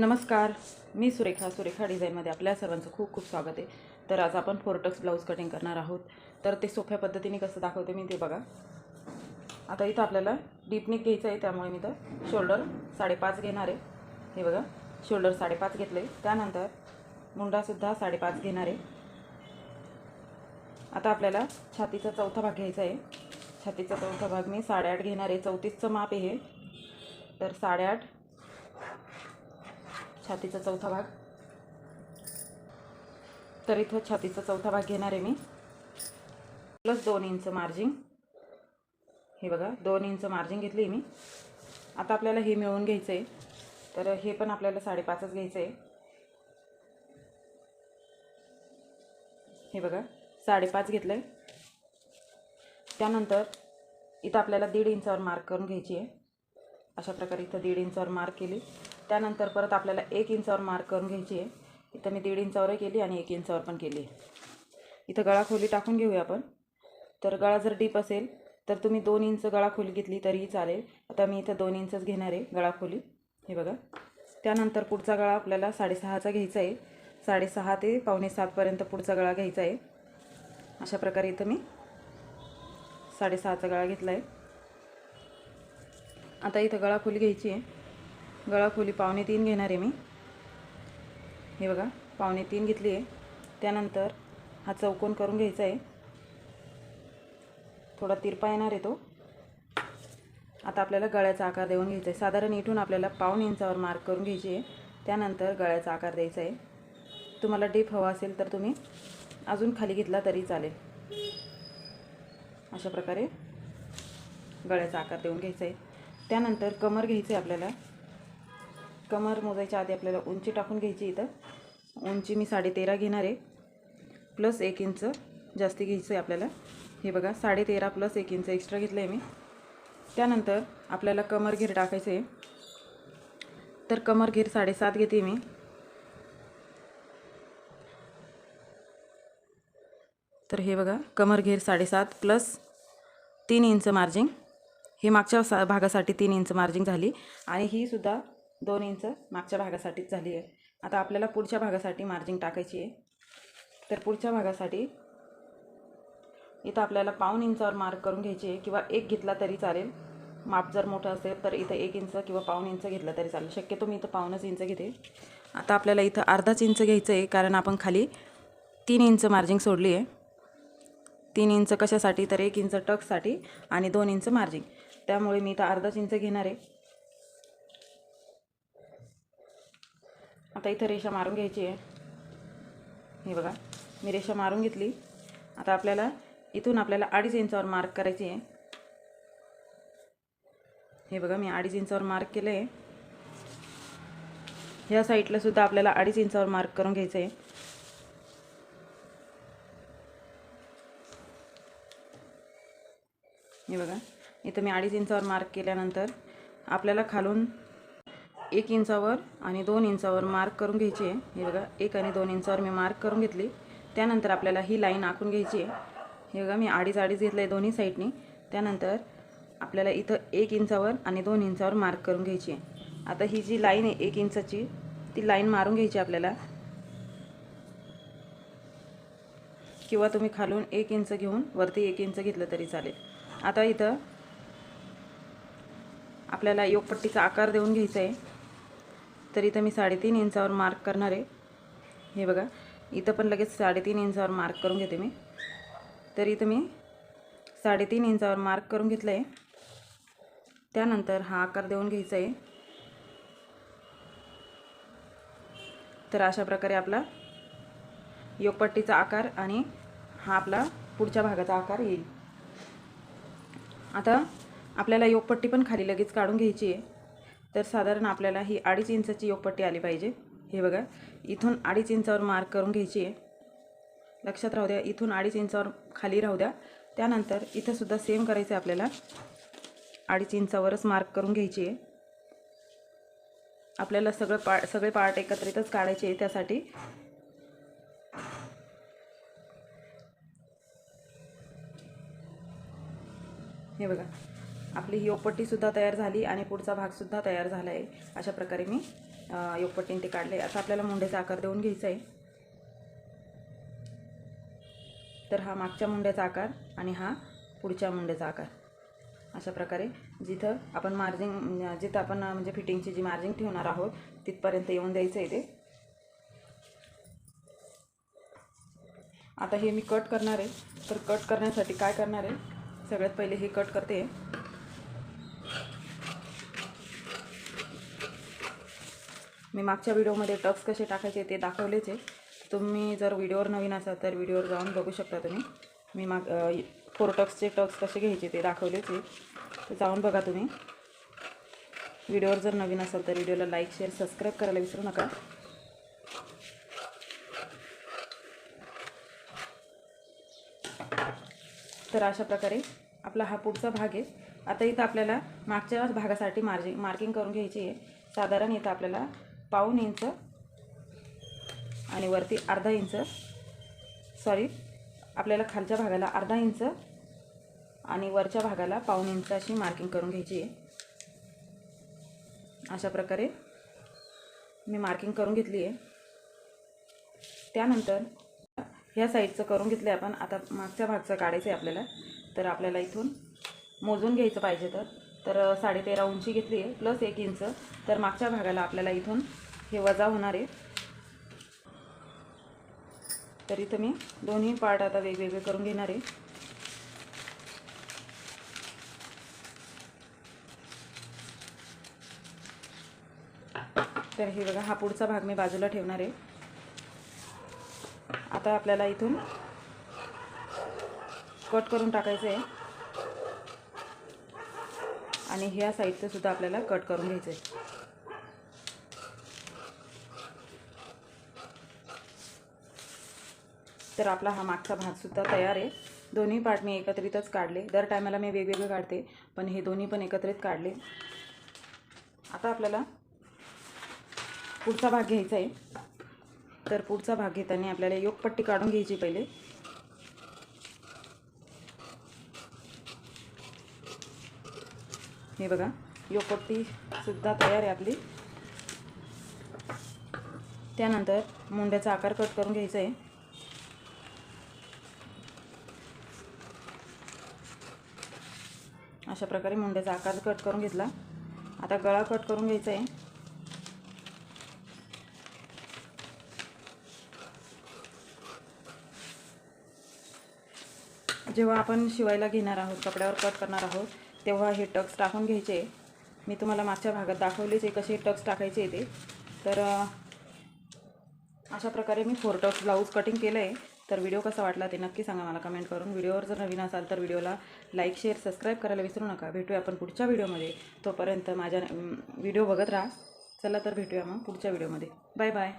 नमस्कार मी सुरेखा सुरेखा डिझाईनमध्ये आपल्या सर्वांचं खूप खूप स्वागत आहे. तर आज आपण फोरटक्स ब्लाऊज कटिंग करणार आहोत. तर ते सोप्या पद्धतीने कसं दाखवते मी ते बघा. आता इथं आपल्याला डीपनिक घ्यायचं आहे त्यामुळे मी तर शोल्डर साडेपाच घेणार आहे. हे बघा शोल्डर साडेपाच घेतले त्यानंतर मुंडासुद्धा साडेपाच घेणार आहे. आता आपल्याला छातीचा चौथा भाग घ्यायचा आहे. छातीचा चौथा भाग मी साडेआठ घेणार आहे. चौतीसचं माप आहे. तर साडेआठ छातीचा चौथा भाग. तर इथं छातीचा चौथा भाग घेणार आहे मी. प्लस दोन इंच मार्जिंग हे बघा दोन इंच मार्जिंग घेतली मी. आता आपल्याला हे मिळवून घ्यायचं आहे तर हे पण आपल्याला साडेपाचच घ्यायचं आहे हे बघा साडेपाच घेतलं आहे त्यानंतर इथं आपल्याला दीड इंचावर मार्क करून घ्यायची आहे. अशा प्रकारे इथं दीड इंचावर मार्क केली. त्यानंतर परत आपल्याला एक इंचावर मार्क करून घ्यायची आहे. इथं मी दीड इंचावरही केली आणि एक इंचावर पण केली इथं गळा खोली टाकून घेऊया आपण. तर गळा जर डीप असेल तर तुम्ही दोन इंच गळा खोली घेतली तरीही चालेल. आता मी इथं दोन इंचच घेणार आहे गळा खोली हे बघा. त्यानंतर पुढचा गळा आपल्याला साडेसहाचा घ्यायचा आहे. साडेसहा ते पावणे सातपर्यंत पुढचा गळा घ्यायचा आहे. अशा प्रकारे इथं मी साडेसहाचा गळा घेतला आहे आता इथं गळा खोली घ्यायची आहे. गळा खोली पावणे तीन घेणार आहे मी. हे बघा पावणे तीन घेतली आहे. त्यानंतर हा चौकोन करून घ्यायचा आहे. थोडा तिरपा येणार आहे तो. आता आपल्याला गळ्याचा आकार देऊन घ्यायचा आहे. साधारण इथून आपल्याला पाऊण इंचावर मार्क करून घ्यायची आहे. त्यानंतर गळ्याचा आकार द्यायचा आहे. तुम्हाला डीप हवा असेल तर तुम्ही अजून खाली घेतला तरी चालेल. अशा प्रकारे गळ्याचा आकार देऊन घ्यायचा आहे. त्यानंतर कमर घ्यायची आहे आपल्याला. कमर मोजायच्या आधी आपल्याला उंची टाकून घ्यायची इथं. उंची मी साडेतेरा घेणार आहे. प्लस एक इंच जास्ती घ्यायचं आहे आपल्याला. हे बघा साडे तेरा प्लस एक इंच एक्स्ट्रा घेतलं आहे मी. त्यानंतर आपल्याला कमर घेर टाकायचं आहे तर कमर घेर साडेसात घेते मी. तर हे बघा कमर घेर साडेसात प्लस तीन इंच मार्जिंग हे मागच्या सा भागासाठी तीन इंच मार्जिंग झाली. आणि ही सुद्धा दोन इंच मागच्या भागासाठीच झाली आहे. आता आपल्याला पुढच्या भागासाठी मार्जिंग टाकायची आहे. तर पुढच्या भागासाठी इथं आपल्याला पाऊन इंचावर मार्क करून घ्यायची आहे किंवा एक घेतला तरी चालेल. माप जर मोठं असेल तर इथं एक इंच किंवा पाऊन इंच घेतलं तरी चालेल. शक्यतो मी इथं पाऊनच इंच घेते. आता आपल्याला इथं अर्धाच इंच घ्यायचं आहे कारण आपण खाली तीन इंच मार्जिंग सोडली आहे. तीन इंच कशासाठी तर एक इंच टक्ससाठी आणि दोन इंच मार्जिंग त्यामुळे मी इथं अर्धाच इंच घेणार आहे. आता इथं रेषा मारून घ्यायची आहे. हे बघा मी रेषा मारून घेतली. आता आपल्याला इथून आपल्याला अडीच इंचावर मार्क करायची आहे. हे बघा मी अडीच इंचावर मार्क केलं आहे. ह्या साईडला सुद्धा आपल्याला अडीच इंचावर मार्क करून घ्यायचं आहे. हे बघा इथं मी अडीच इंचावर मार्क केल्यानंतर आपल्याला खालून एक इंचावर आणि दोन इंचावर मार्क करून घ्यायची आहे. हे बघा एक आणि दोन इंचावर मी मार्क करून घेतली. त्यानंतर आपल्याला ही लाईन आखून घ्यायची आहे. हे बघा मी अडीच अडीच घेतलं आहे दोन्ही साईडनी त्यानंतर आपल्याला इथं एक इंचावर आणि दोन इंचावर मार्क करून घ्यायची आहे. आता ही जी लाईन आहे एक इंचाची ती लाईन मारून घ्यायची आपल्याला. किंवा तुम्ही खालून एक इंच घेऊन वरती एक इंच घेतलं तरी चालेल. आता इथं आपल्याला योगपट्टीचा आकार देऊन घ्यायचा आहे. तर इथं मी साडेतीन इंचावर मार्क करणार आहे. हे बघा इथं पण लगेच साडेतीन इंचावर मार्क करून घेते मी. तर इथं मी साडेतीन इंचावर मार्क करून घेतलं आहे त्यानंतर हा आकार देऊन घ्यायचा आहे तर अशा प्रकारे आपला योगपट्टीचा आकार आणि हा आपला पुढच्या भागाचा आकार येईल. आता आपल्याला योगपट्टी पण खाली लगेच काढून घ्यायची आहे. तर साधारण आपल्याला ही अडीच इंचाची योगपट्टी आली पाहिजे. हे बघा इथून अडीच इंचावर मार्क करून घ्यायची आहे. लक्षात राहू द्या इथून अडीच इंचावर खाली राहू द्या. त्यानंतर इथंसुद्धा सेम करायचं आहे आपल्याला. अडीच इंचावरच मार्क करून घ्यायची आहे. आपल्याला सगळं पा सगळे पार्ट एकत्रितच काढायचे आहे त्यासाठी. हे बघा. आपली ही ओपट्टीसुद्धा तयार झाली आणि पुढचा भागसुद्धा तयार झाला आहे. अशा प्रकारे मी योगपट्टीने ते काढले. आता आपल्याला मुंड्याचा आकार देऊन घ्यायचा आहे. तर हा मागच्या मुंड्याचा आकार आणि हा पुढच्या मुंड्याचा आकार. अशा प्रकारे जिथं आपण मार्जिंग जिथं आपण म्हणजे फिटिंगची जी मार्जिंग ठेवणार आहोत तिथपर्यंत येऊन द्यायचं आहे ते. आता हे मी कट करणार आहे. तर कट करण्यासाठी काय करणार आहे? सगळ्यात पहिले हे कट करते. मी मागच्या व्हिडिओमध्ये टक्स कसे टाकायचे ते दाखवलेच आहे. तुम्ही जर व्हिडिओवर नवीन असाल तर व्हिडिओवर जाऊन बघू शकता तुम्ही. मी माग फोर टक्सचे टक्स कसे घ्यायचे ते दाखवलेच आहे. तर जाऊन बघा तुम्ही. व्हिडिओवर जर नवीन असाल तर व्हिडिओला लाईक शेअर सबस्क्राईब करायला विसरू नका. तर अशा प्रकारे आपला हा पुढचा भाग आहे. आता इथं आपल्याला मागच्या भागासाठी मार्जिंग मार्किंग करून घ्यायची आहे. साधारण इथं आपल्याला पाऊन इंच आणि वरती अर्धा इंच. सॉरी आपल्याला खालच्या भागाला अर्धा इंच आणि वरच्या भागाला पाऊन इंच अशी मार्किंग करून घ्यायची आहे. अशा प्रकारे मी मार्किंग करून घेतली आहे. त्यानंतर ह्या साईडचं करून घेतलं आपण. आता मागच्या भागचं काढायचं आहे आपल्याला. तर आपल्याला इथून मोजून घ्यायचं पाहिजे तर. तर साडेतेरा उंची घेतली आहे प्लस एक इंच. तर मागच्या भागाला आपल्याला इथून हे वजा होणार आहे. तर इथं मी दोन्ही पार्ट आता वेगवेगळे करून घेणार आहे. तर हे बघा हा पुढचा भाग मी बाजूला ठेवणार आहे. आता आपल्याला इथून कट करून टाकायचं आहे. आणि ह्या साईडचं सुद्धा आपल्याला कट करून घ्यायचं आहे तर आपला हा मागचा भागसुद्धा तयार आहे. दोन्ही पार्ट मी एकत्रितच काढले. दर टायमाला मी वेगवेगळे काढते पण हे दोन्ही पण एकत्रित काढले. आता आपल्याला पुढचा भाग घ्यायचा आहे. तर पुढचा भाग घेताना आपल्याला योगपट्टी काढून घ्यायची पहिले. हे बघा योपट्टीसुद्धा तयार आहे आपली. त्यानंतर मुंड्याचा आकार कट करून घ्यायचा आहे. अशा प्रकारे मुंड्याचा आकार कट करून घेतला. आता गळा कट करून घ्यायचा आहे. जेव्हा आपण शिवायला घेणार आहोत कपड्यावर कट करणार आहोत तेव्हा हे टक्स टाकून घ्यायचे. मी तुम्हाला मागच्या भागात दाखवलेच आहे कसे टक्स टाकायचे ते. तर अशा प्रकारे मी फोर टक्स ब्लाऊज कटिंग केलं आहे तर व्हिडिओ कसा वाटला ते नक्की सांगा मला कमेंट करून. व्हिडिओवर जर नवीन असाल तर व्हिडिओला लाईक शेअर सबस्क्राईब करायला विसरू नका. भेटूया आपण पुढच्या व्हिडिओमध्ये. तोपर्यंत माझ्या व्हिडिओ बघत राहा. चला तर भेटूया मग पुढच्या व्हिडिओमध्ये. Bye bye.